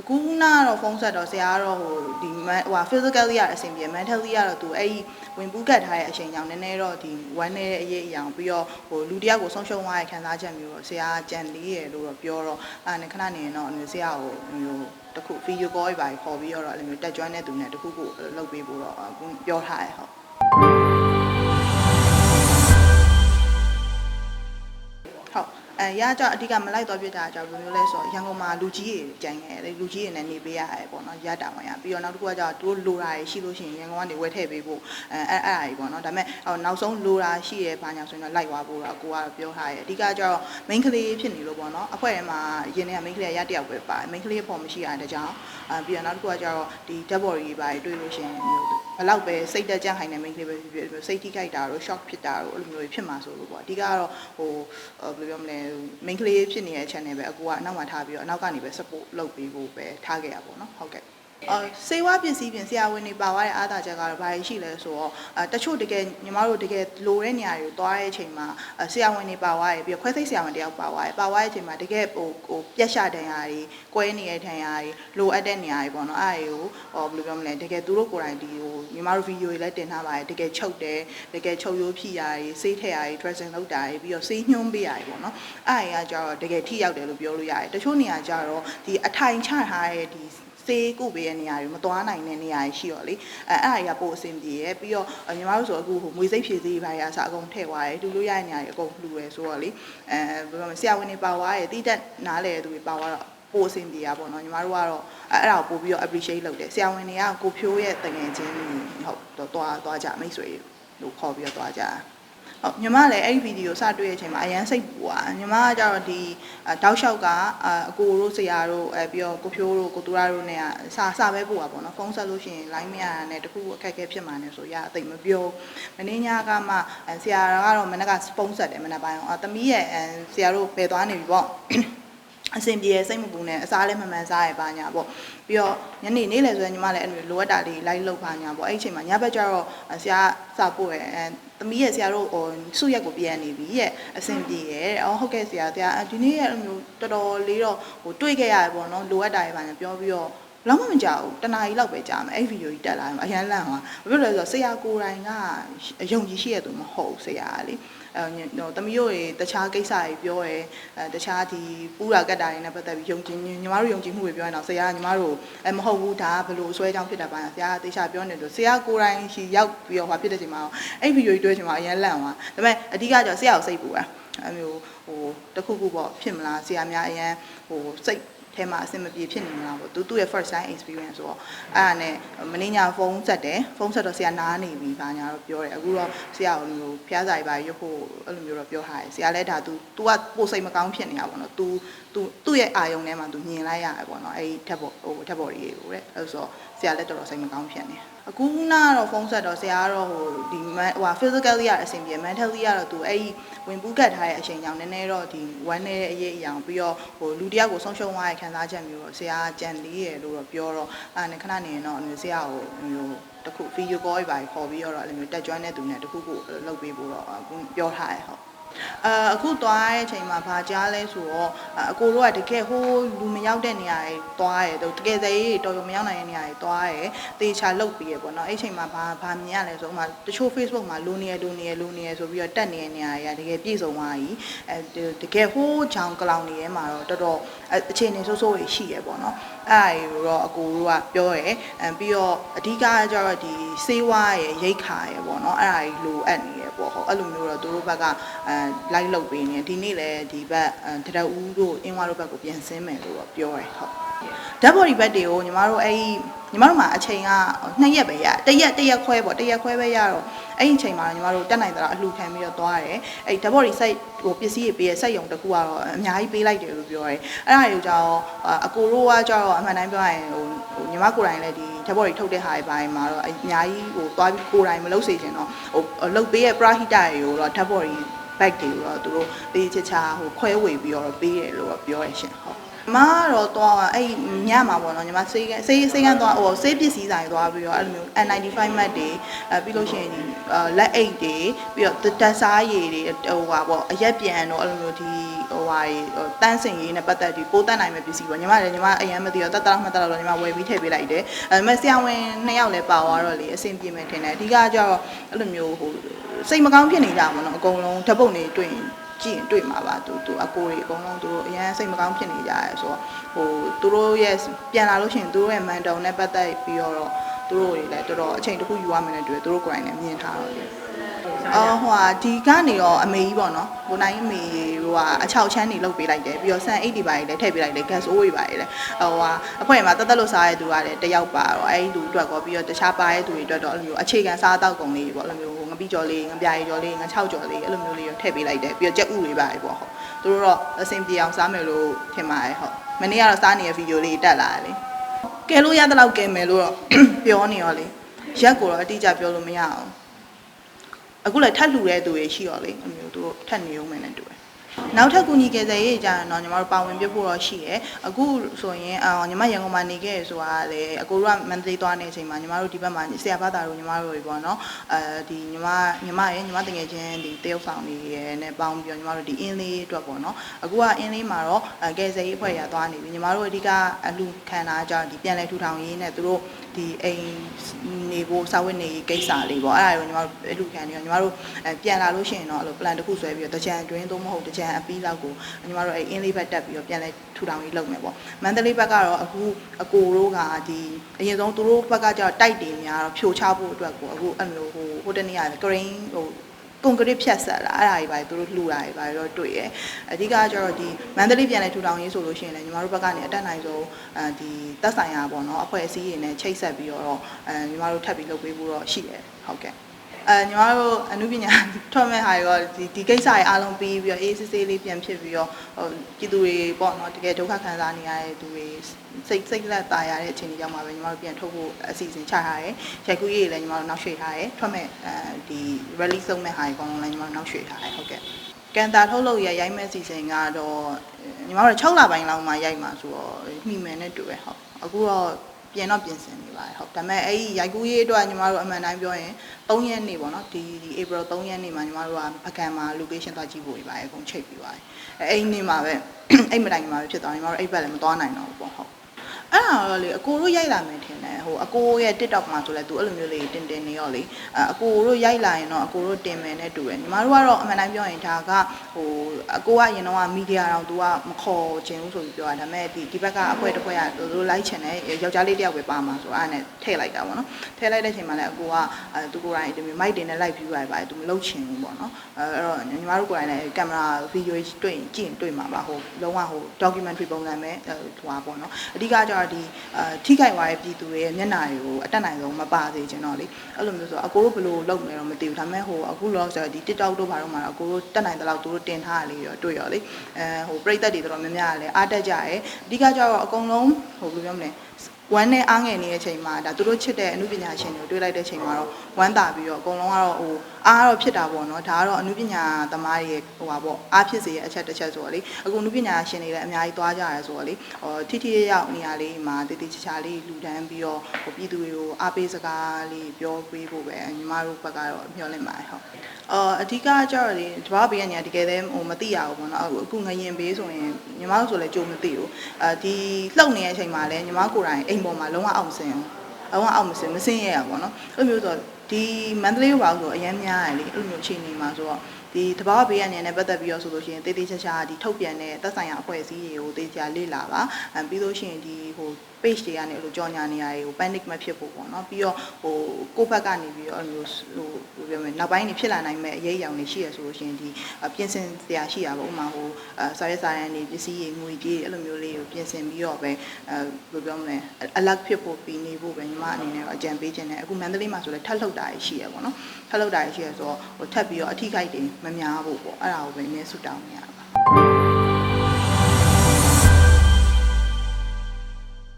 အခုကတော့ဖုန်းဆက်တော့ဆရာကတော့ဟိုဒီ man- ဟို physically ရအဆင်ပြေ mentally ရတော့သူအဲ့ဒီဝင်ပူးကတ်ထားတဲ့အချိန်ကြောင့်နည်းနည်းတော့ဒီ one နဲ့အရေးအရာပြီးတော့ဟိုလူတစ်ယောက်ကိုဆုံးရှုံးသွားတဲ့ခံစားချက်မျိုးတော့ဆရာကြံလေးရလို့တော့ပြောတော့အဲ့ဒါနဲ့ခဏနေရင်တော့ဆရာကိုဟိုတခု video call ပဲခေါ်ပြီးတော့အဲ့လိုမျိုးတက်ကြွတဲ့သူနဲ့တခုခုလုပ်ပေးဖို့တော့အခုပြောထားရဟုတ် ရကြအဓိကမလိုက်တော့ပြတာကြောင့်ဘယ်လိုမျိုးလဲဆိုတော့ရန်ကုန်မှာလူကြီးတွေကြိုင်ခဲ့တယ်လူကြီးတွေနဲ့နေပေးရတယ်ပေါ့နော်ရတာဝင်ရပြီးတော့နောက်တစ်ခုကကျတော့သူတို့လိုတာတွေရှိလို့ရှိရင်ရန်ကုန်ကနေဝယ်ထည့်ပေးဖို့အဲအဲ့အဲ့အရာကြီးပေါ့နော်ဒါပေမဲ့ဟိုနောက်ဆုံးလိုတာရှိရဲဘာညာဆိုရင်တော့လိုက်သွားဖို့တော့ကိုကတော့ပြောထားတယ်အဓိကကျတော့ main ကလေးဖြစ်နေလို့ပေါ့နော်အဖွဲ့ထဲမှာရင်းနေက main ကလေးကရတယောက်ပဲပါတယ် main ကလေးပေါ်မရှိရတဲ့ကြောင့်အဲပြီးတော့နောက်တစ်ခုကကျတော့ဒီ dead body တွေပါတွေ့လို့ရှိရင်မျိုး ဘလောက်ပဲစိတ်တက်ကြဟိုင်းနေ main ကလေးပဲဖြစ်ဖြစ်စိတ်ထိခိုက်တာတို့ shock ဖြစ်တာတို့အဲ့လိုမျိုးတွေဖြစ်မှာဆိုလို့ပေါ့အဓိကကတော့ဟိုဘယ်လိုပြောမလဲ main ကလေးဖြစ်နေတဲ့ channel ပဲအကူကအနောက်မှာထားပြီးတော့အနောက်ကနေပဲ support လုပ်ပေးဖို့ပဲထားခဲ့ရပါတော့เนาะဟုတ်ကဲ့ အော်စေဝါပစ္စည်းပြင်ဆရာဝန်တွေပါသွားတဲ့အားသာချက်ကတော့ဘာရှိလဲဆိုတော့အဲတချို့တကယ်ညီမတို့တကယ်လိုတဲ့နေရာတွေကိုသွားတဲ့အချိန်မှာဆရာဝန်တွေပါသွားတယ်ပြီးတော့ခွဲစိတ်ဆရာဝန်တယောက်ပါသွားတယ်ပါသွားတဲ့အချိန်မှာတကယ်ဟိုဟိုပြက်ရှတန်ရာတွေကွဲနေတဲ့ထန်ရာတွေလိုအပ်တဲ့နေရာတွေပေါ့နော်အဲ့ဒါတွေကိုဟောဘယ်လိုပြောမလဲတကယ်သူတို့ကိုယ်တိုင်ဒီဟိုညီမတို့ဗီဒီယိုတွေလည်းတင်ထားပါတယ်တကယ်ချုပ်တယ်တကယ်ချုပ်ရိုးဖြီရာတွေဆေးထည့်ရာတွေ dressing လုပ်တာတွေပြီးတော့ဆေးညှွှန်းပေးရာတွေပေါ့နော်အဲ့ဒါကကြတော့တကယ်ထိရောက်တယ်လို့ပြောလို့ရတယ်တချို့နေရာကြတော့ဒီအထိုင်ချထားတဲ့ဒီ စေးကုပေးတဲ့နေရာတွေမသွားနိုင်တဲ့နေရာတွေရှိတော့လေအဲအဲ့အရာပို့အဆင်ပြေရယ်ပြီးတော့ညီမတို့ဆိုအခုဟိုမွေစိတ်ဖြည့်သေးပါရအစားအကုန်ထည့်သွားတယ်တူလို့ရတဲ့နေရာတွေအကုန်လှူရယ်ဆိုတော့လေအဲဘယ်လိုမလဲဆရာဝန်တွေပါသွားရယ်တိတက်နားလေသူတွေပါသွားတော့ပို့အဆင်ပြေရပါတော့ညီမတို့ကတော့အဲ့အဲ့ဒါကိုပို့ပြီးတော့ appreciate လုပ်တယ်ဆရာဝန်တွေကကိုဖြိုးရဲ့တငယ်ချင်းဟုတ်တော့သွားသွားကြမိတ်ဆွေလို့ခေါ်ပြီးတော့သွားကြ ဟုတ်ညီမလည်းအဲ့ဒီဗီဒီယိုစတွေ့တဲ့အချိန်မှာအရန်စိတ်ပူတာညီမကကြတော့ဒီတောက်လျှောက်ကအကိုတို့ဆရာတို့အဲပြီးတော့ကိုဖြိုးတို့ကိုတူရာတို့နဲ့ကစာစာပဲပူတာပေါ့နော်ဖုန်းဆက်လို့ရှိရင် line မရတာနဲ့တခုခုအခက်အခဲဖြစ်မှာနဲ့ဆိုရအသိမပြောမင်းညာကမှဆရာကတော့မနေ့ကစပုံးဆက်တယ်မနေ့ပိုင်းအောင်သမီးရဲ့ဆရာတို့ဖယ်သွားနေပြီပေါ့ အဆင်ပြေစိတ်မပူနဲ့အစားလည်းမမှန်စားရပါညာပေါ့ပြီးတော့ညနေနေ့လေဆိုရင်ညီမလည်းအဲ့လိုလိုအပ်တာလေးလိုက်လုပ်ပါညာပေါ့အဲ့ဒီအချိန်မှာညဘက်ကျတော့ဆရာစပို့ရအဲသမီးရဲ့ဆရာတို့ဟိုစုရက်ကိုပြန်နေပြီရဲ့အဆင်ပြေရဲ့အော်ဟုတ်ကဲ့ဆရာဆရာဒီနေ့ရဲ့အဲ့လိုမျိုးတော်တော်လေးတော့ဟိုတွေးခဲ့ရတယ်ပေါ့နော်လိုအပ်တာတွေပါညာပြောပြီးတော့ လောက်မမကြောက်ဘူးတနားကြီးလောက်ပဲကြာမယ်အဲ့ဗီဒီယိုကြီးတက်လာရင်အရန်လန့်သွားဘာဖြစ်လဲဆိုတော့ဆရာကိုယ်တိုင်ကယုံကြည်ရှိရသူမဟုတ်ဆရာကလေအဲဟိုတမီးတို့တွေတခြားကိစ္စတွေပြောရဲအဲတခြားဒီပူရာကတ်တာတွေနဲ့ပတ်သက်ပြီးယုံကြည်ညီမတို့ယုံကြည်မှုတွေပြောရင်တော့ဆရာကညီမတို့အဲမဟုတ်ဘူးဒါကဘလို့ဆွဲကြောင်းဖြစ်တာပါဆရာကတေချာပြောနေလို့ဆရာကိုယ်တိုင်ရှိရောက်ပြီးတော့ဟောဖြစ်တဲ့ချိန်မှာအဲ့ဗီဒီယိုကြီးတွေ့ချိန်မှာအရန်လန့်သွားဒါပေမဲ့အဓိကကျဆရာကိုစိတ်ပူတာအဲမျိုး ဟိုတခုခုပေါ့ဖြစ်မလားဆရာများအရန်ဟိုစိတ်ထဲမှာအဆင်မပြေဖြစ်နေမလားပေါ့သူသူ့ရဲ့ first time experience ဆိုတော့အဲ့ဒါနဲ့မင်းညာဖုန်းဆက်တယ်ဖုန်းဆက်တော့ဆရာနားနေပြီဘာညာတော့ပြောတယ်အခုတော့ဆရာကလိုဖျားစာရီပါရွတ်ဖို့အဲ့လိုမျိုးတော့ပြောထားတယ်ဆရာလည်းဒါ तू तू ကပိုစိတ်မကောင်းဖြစ်နေတာပေါ့နော် तू तू သူ့ရဲ့အာယုံထဲမှာ तू မြင်လိုက်ရတယ်ပေါ့နော်အဲ့ဒီဓာတ်ပေါ်ဟိုဓာတ်ပေါ်ကြီးကိုတဲ့အဲ့ဆိုဆရာလည်းတော်တော်စိတ်မကောင်းဖြစ်နေအခုကတော့ဖုန်းဆက်တော့ဆရာကတော့ဟိုဒီ man ဟို physically ရအဆင်ပြေ mentally ရတော့ तू အဲ့ဒီဝင်ပူးကတ်ထားတဲ့အချိန်ကြောင့်နည်းနည်း ည်းတော့ဒီ one နဲ့အရေးအရာပြီးတော့ဟိုလူတစ်ယောက်ကိုဆုံးရှုံးသွားတဲ့ခံစားချက်မျိုးတော့ဆရာကြံလေးရလို့တော့ပြောတော့အဲ့နဲ့ခဏနေရင်တော့ဆရာကိုဟိုတခု video call ပဲခေါ်ပြီးတော့အဲ့လိုမျိုးတက်ကြွတဲ့သူနဲ့တခုခုလုပ်ပေးဖို့တော့အခုပြောထားရဟုတ် အအခုသွားတဲ့အချိန်မှာဗာကြားလဲဆိုတော့အကိုတို့ကတကယ်ဟိုးလူမရောက်တဲ့နေရာတွေသွားရဲတကယ်စိတော်ရုံမရောက်နိုင်တဲ့နေရာတွေသွားရဲတေချာလုတ်ပြီးရပေါ့နော်အဲ့ချိန်မှာဗာဗာမြင်ရလဲဆိုမှတချို့ Facebook မှာလူနေရလူနေရလူနေရဆိုပြီးတော့တက်နေတဲ့နေရာတွေကတကယ်ပြည့်စုံသွားပြီအဲတကယ်ဟိုးချောင်ကလောင်နေရဲမှာတော့တော်တော်အခြေအနေဆိုးဆိုးရှိရပေါ့နော်အဲ့ဒါတော့အကိုတို့ကပြောရဲအဲပြီးတော့အဓိကကျတော့ဒီစေးဝါးရဲ့ရိတ်ခါရဲ့ပေါ့နော်အဲ့ဒါကြီးလိုအပ်နေရ ပေါ့ဟုတ်အဲ့လိုမျိုးတော့သူတို့ဘက်ကအဲလိုက်လုပ်ပေးနေဒီနေ့လည်းဒီဘက်တရဦးတို့အင်းဝါတို့ဘက်ကိုပြန်ဆင်းမယ်လို့တော့ပြောရဲဟုတ်ဓာတ်ဘော်ဒီဘက်တွေကိုညီမတို့အဲ့ဒီ ညီမတို့မှာအချိန်က2ရက်ပဲရတရက်တရက်ခွဲပေါ့တရက်ခွဲပဲရတော့အဲ့ဒီအချိန်မှာညီမတို့တက်နိုင်တာအလှခံပြီးတော့သွားတယ်အဲ့ဓာတ်ဘော်ဒီ site ဟိုပစ္စည်းတွေပေးရ site ရုံတစ်ခုကတော့အများကြီးပေးလိုက်တယ်လို့ပြောရဲအဲ့ဒါတွေကြောင့်အကိုတို့ကကြောင့်အမှန်တမ်းပြောရရင်ဟိုညီမကိုယ်တိုင်လည်းဒီဓာတ်ဘော်ဒီထုတ်တဲ့ဟာတွေပိုင်းမှာတော့အများကြီးဟိုသွားပြီးကိုယ်တိုင်မလုပ်စေချင်တော့ဟိုလုတ်ပေးရ prahita တွေကိုတော့ဓာတ်ဘော်ဒီ bag တွေကိုတော့သူတို့ပေးချစ်ချာဟိုခွဲဝေပြီးတော့ပေးတယ်လို့ပြောရရှင်ဟုတ် မကတော့တော့အဲ့ညမှာပေါ့နော်ညီမစေးကစေးစေးကန်းသွားဟိုစေးပစ္စည်းဆိုင်သွားပြီးတော့အဲ့လိုမျိုး N95 မှတ်တွေအဲပြီးလို့ရှိရင်ဒီလက်အိတ်တွေပြီးတော့တက်စားရည်တွေဟိုဟာပေါ့အရက်ပြန်တော့အဲ့လိုမျိုးဒီဟိုဟာတန်းစင်ရေးနဲ့ပတ်သက်ပြီးပိုးတတ်နိုင်မဲ့ပစ္စည်းပေါ့ညီမလည်းညီမအရင်မသိတော့တတ်တလားမှတ်တလားတော့ညီမဝယ်ပြီးထည့်ပေးလိုက်တယ်အဲမဲ့ဆရာဝန်နှစ်ယောက်လည်းပါသွားတော့လေအဆင်ပြေမယ်ထင်တယ်အဓိကကျတော့အဲ့လိုမျိုးဟိုစိတ်မကောင်းဖြစ်နေကြပါတော့အကုန်လုံးဓာတ်ပုံတွေတွေ့ရင် ကြည့်ရင်တွေ့မှာပါသူသူအကိုတွေအကုန်လုံးသူတို့အရန်စိတ်မကောင်းဖြစ်နေကြရဲဆိုတော့ဟိုသူတို့ရဲ့ပြန်လာလို့ရှိရင်သူတို့ရဲ့မန်တုံနဲ့ပတ်သက်ပြီးတော့သူတို့တွေလည်းတော်တော်အချိန်တစ်ခုယူရမယ်နဲ့တွေ့သူတို့ကိုယ်တိုင်လည်းမြင်ထားတော့လေအော်ဟိုဟာဒီကနေတော့အမေကြီးပေါ့နော်ကိုနိုင်အမေဟိုဟာအချောက်ချမ်းနေလုတ်ပေးလိုက်တယ်ပြီးတော့ဆန်အိတ်တွေပါလည်းထည့်ပေးလိုက်တယ် gas အိုးတွေပါလည်းဟိုဟာအဖွဲ့မှာတက်တက်လို့စားရတဲ့သူကလည်းတယောက်ပါတော့အဲ့ဒီလူအတွက်ကောပြီးတော့တခြားပါတဲ့သူတွေအတွက်တော့အဲ့လိုမျိုးအခြေခံစားတောက်ကုန်လေးပေါ့အဲ့လိုမျိုးင ပိကြော်လေးငပြာရီကြော်လေးငချောက်ကြော်လေးအဲ့လိုမျိုးလေးထည့်ပေးလိုက်တယ်ပြီးတော့ကြက်ဥတွေပါလေပေါ့ဟုတ်သူတို့တော့အဆင်ပြေအောင်စားမယ်လို့ထင်ပါတယ်ဟုတ်မနေ့ကတော့စားနေတဲ့ဗီဒီယိုလေးတက်လာတယ်လေကဲလို့ရတဲ့လောက်ကဲမယ်လို့တော့ပြောနေရောလေရက်ကိုတော့အတိအကျပြောလို့မရအောင်အခုလည်းထပ်လှူတဲ့သူတွေရှိရောလေအမျိုးသူတို့ထပ်နေအောင်မယ်နဲ့တူတယ် နောက်ထပ်ကူညီကြတဲ့ရေးကြရင်တော့ညီမတို့ပါဝင်ပြဖို့တော့ရှိရယ်အခုဆိုရင်အော်ညီမရန်ကုန်မှာနေခဲ့ရဆိုတာကလည်းအကိုတို့ကမန္တလေးသွားနေတဲ့အချိန်မှာညီမတို့ဒီဘက်မှာဆရာဘာသာတို့ညီမတို့တွေပေါ့နော်အဲဒီညီမညီမရဲ့ညီမတငယ်ချင်းဒီတရုတ်ဆောင်တွေရယ်နဲ့ပေါင်းပြီးတော့ညီမတို့ဒီအင်းလေးအတွက်ပေါ့နော်အခုကအင်းလေးမှာတော့ကယ်ဆယ်ရေးအဖွဲ့ရသွားနေပြီညီမတို့အဓိကအလူခံတာကြောင့်ဒီပြန်လဲထူထောင်ရေးနဲ့သူတို့ ဒီအိမ်နေဖို့စာဝတ်နေရေးကိစ္စလေးပေါ့အဲ့ဒါကိုညီမတို့အလူခံနေရောညီမတို့ပြန်လာလို့ရှိရင်တော့အဲ့လို plan တစ်ခုဆွဲပြီးတော့တကြံအတွင်းသို့မဟုတ်တကြံအပီးလောက်ကိုညီမတို့အဲ့အင်းလေးဘက်တက်ပြီးတော့ပြန်လဲထူထောင်ရေးလုပ်မယ်ပေါ့မန္တလေးဘက်ကတော့အခုအကိုတို့ကဒီအရင်ဆုံးသူတို့ဘက်ကကျတော့တိုက်တယ်များတော့ဖြိုချဖို့အတွက်ကိုအခုအဲ့လိုဟိုဟိုတနေ့က green ဟို ကွန်ကရစ်ဖြတ်ဆက်လာအဲ့ဒါကြီးပါသူတို့လှူတာကြီးပါတော့တွေ့ရအဓိကကျတော့ဒီမန္တလေးပြန်လဲထူထောင်ရေးဆိုလို့ရှိရင်လည်းညီမတို့ဘက်ကနေအတက်နိုင်ဆုံးအဲဒီတက်ဆိုင်ရာပေါ့နော်အဖွဲ့အစည်းတွေနဲ့ချိတ်ဆက်ပြီးတော့အဲညီမတို့ထပ်ပြီးလုပ်ပေးဖို့တော့ရှိတယ်ဟုတ်ကဲ့ အဲညီမတို့အမှုပညာထွက်မဲ့ဟာတွေတော့ဒီဒီကိစ္စတွေအားလုံးပြီးပြီးတော့အေးဆေးဆေးလေးပြန်ဖြစ်ပြီးတော့ဟိုပြည်သူတွေပေါ့နော်တကယ်ဒုက္ခခံစားနေရတဲ့သူတွေစိတ်စိတ်လက်တာရတဲ့အခြေအနေကြောင့်ပါပဲညီမတို့ပြန်ထုတ်ဖို့အစီအစဉ်ချထားတယ်ရိုက်ကူးရေးလည်းညီမတို့နောက်ရွှေ့ထားတယ်ထွက်မဲ့အဲဒီ release ဆုံးမဲ့ဟာတွေအကုန်လုံးလည်းညီမတို့နောက်ရွှေ့ထားတယ်ဟုတ်ကဲ့ကန်တာထုတ်လို့ရရိုက်မဲ့စီစဉ်ကတော့ညီမတို့6လပိုင်းလောက်မှရိုက်မှာဆိုတော့မိမယ်နဲ့တူပဲဟုတ်အခုတော့ ပြင်တော့ပြင်ဆင်နေပါတယ်ဟုတ်ဒါပေမဲ့အဲ့ဒီရိုက်ကူးရေးအတွက်ညီမတို့အမှန်တိုင်းပြောရင်3ရက်နေ့ပေါ့နော်ဒီဒီ April 3ရက်နေ့မှာညီမတို့ကပကံမှာ location သွားကြည့်ဖို့ပြပါတယ်အကုန်ချိန်ပြီးပါတယ်အဲ့ဒီနေ့မှာပဲအဲ့မတိုင်မှာပဲဖြစ်သွားညီမတို့အဲ့ဘက်လည်းမသွားနိုင်တော့ဘူးပေါ့ဟုတ်အဲ့ ဒါတော့လေအကိုတို့ရိုက်လာမယ်ထင်တယ်ဟိုအကိုရဲ့ TikTok မှာဆိုလဲသူအဲ့လိုမျိုးလေးတင်တင်နေရောလေအကိုတို့ရိုက်လာရင်တော့အကိုတို့တင်မယ်နဲ့တူတယ်ညီမတို့ကတော့အမှန်တိုင်းပြောရင်ဒါကဟိုအကိုကအရင်တော့မီဒီယာတော့သူကမခေါ်ခြင်းဘူးဆိုပြီးပြောတာဒါပေမဲ့ဒီဒီဘက်ကအဖွဲတစ်ဖွဲကသူတို့လိုက်ချင်တယ်ယောက်ျားလေးတယောက်ပဲပါမှာဆိုတော့အဲ့ဒါနဲ့ထည့်လိုက်တာပေါ့နော်ထည့်လိုက်တဲ့အချိန်မှာလည်းအကိုကအဲသူကိုယ်တိုင်ဒီမိုက်တင်နဲ့လိုက်ပြီးပါပါတယ်သူမလုပ်ချင်ဘူးပေါ့နော်အဲ့တော့ညီမတို့ကိုယ်တိုင်လည်းကင်မရာဗီဒီယိုတွေ့ရင်ကြည့်ရင်တွေ့မှာပါဟိုလုံးဝဟို documentary ပုံစံပဲဟိုပါပေါ့နော်အဓိကကျတော့ဒီအာထိခိုက်သွားတဲ့ပြည်သူတွေရဲ့မျက်နှာတွေကိုအတက်နိုင်ဆုံးမပါစေချင်တော့လေအဲ့လိုမျိုးဆိုအကိုတို့ဘယ်လိုလုပ်မလဲတော့မသိဘူးဒါပေမဲ့ဟိုအခုလောဆိုဒီ TikTok တို့ဘာတို့မှာတော့အကိုတို့တက်နိုင်တဲ့လောက်သူတို့တင်ထားရလေးတော့တွေ့ရောလေအဲဟိုပြိသက်တွေတော်တော်များများလည်းအားတက်ကြရဲအဓိကကျတော့အကုန်လုံးဟိုဘယ်လိုပြောမလဲဝမ်းနဲ့အားငယ်နေတဲ့အချိန်မှာဒါသူတို့ချစ်တဲ့အမှုပညာရှင်တွေကိုတွေ့လိုက်တဲ့အချိန်မှာတော့ဝမ်းသာပြီးတော့အကုန်လုံးကတော့ဟို အားတော့ဖြစ်တာပေါ့နော်ဒါကတော့အမှုပညာသမားတွေရဲ့ဟိုပါပေါ့အားဖြစ်စေရဲ့အချက်တစ်ချက်ဆိုတော့လေအခုအမှုပညာရှင်တွေလည်းအများကြီးသွားကြရဲဆိုတော့လေဟိုထိထိရောက်နေရာလေးမှာတည်တည်ချာချာလေးလူတန်းပြီးတော့ဟိုပြည်သူတွေကိုအားပေးစကားလေးပြောပေးဖို့ပဲညီမတို့ဘက်ကတော့မျှော်လင့်ပါတယ်ဟုတ်အော်အဓိကကျတော့လေတဘာဘေးကညာတကယ်တည်းဟိုမသိရဘူးပေါ့နော်အခုငရင်ဘေးဆိုရင်ညီမတို့ဆိုလည်းကြိုမသိဘူးအဲဒီလှုပ်နေတဲ့အချိန်မှာလည်းညီမကိုယ်တိုင်အိမ်ပေါ်မှာလုံးဝအောင်စင်အောင်လုံးဝအောင်မစင်မစင်ရရပါတော့အဲ့လိုမျိုးဆို ဒီမန္တလေးဘာလို့ဆိုအရင်များရလေအဲ့လိုမျိုးအခြေအနေမှာဆိုတော့ဒီတဘာဘေးကနေနဲ့ပတ်သက်ပြီးတော့ဆိုလို့ရှိရင်တေးသေးချာချာဒီထုတ်ပြန်တဲ့သက်ဆိုင်ရာအဖွဲ့အစည်းတွေကိုတေးချာလေ့လာပါအဲပြီးလို့ရှိရင်ဒီဟို page တွေကနေအဲ့လိုကြော်ညာနေရာတွေကို panic မဖြစ်ဖို့ပေါ့နော်ပြီးတော့ဟိုကိုယ့်ဘက်ကနေပြီးတော့အဲ့လိုဟိုဘယ်ပြောမလဲနောက်ပိုင်းနေဖြစ်လာနိုင်မဲ့အရေးအယောင်တွေရှိရဆိုလို့ရှိရင်ဒီပြင်ဆင်စရာရှိတာပေါ့ဥမာဟိုစာရဲစာရန်တွေပစ္စည်းတွေငွေကြေးအဲ့လိုမျိုးလေးကို ပြင်ဆင်ပြီးတော့ပဲအဲဘယ်ပြောမလဲ alert ဖြစ်ဖို့ပြီးနေဖို့ပဲညီမအနေနဲ့တော့အကြံပေးခြင်းနဲ့အခုမန္တလေးမှာဆိုလဲထပ်လှုပ်တာရှိရပေါ့နော်ထပ်လှုပ်တာရှိရဆိုတော့ဟိုထပ်ပြီးတော့အထီးခိုက်တွေမများဖို့ပေါ့အဲ့ဒါကိုပဲအနည်းဆုတောင်းနေရပါ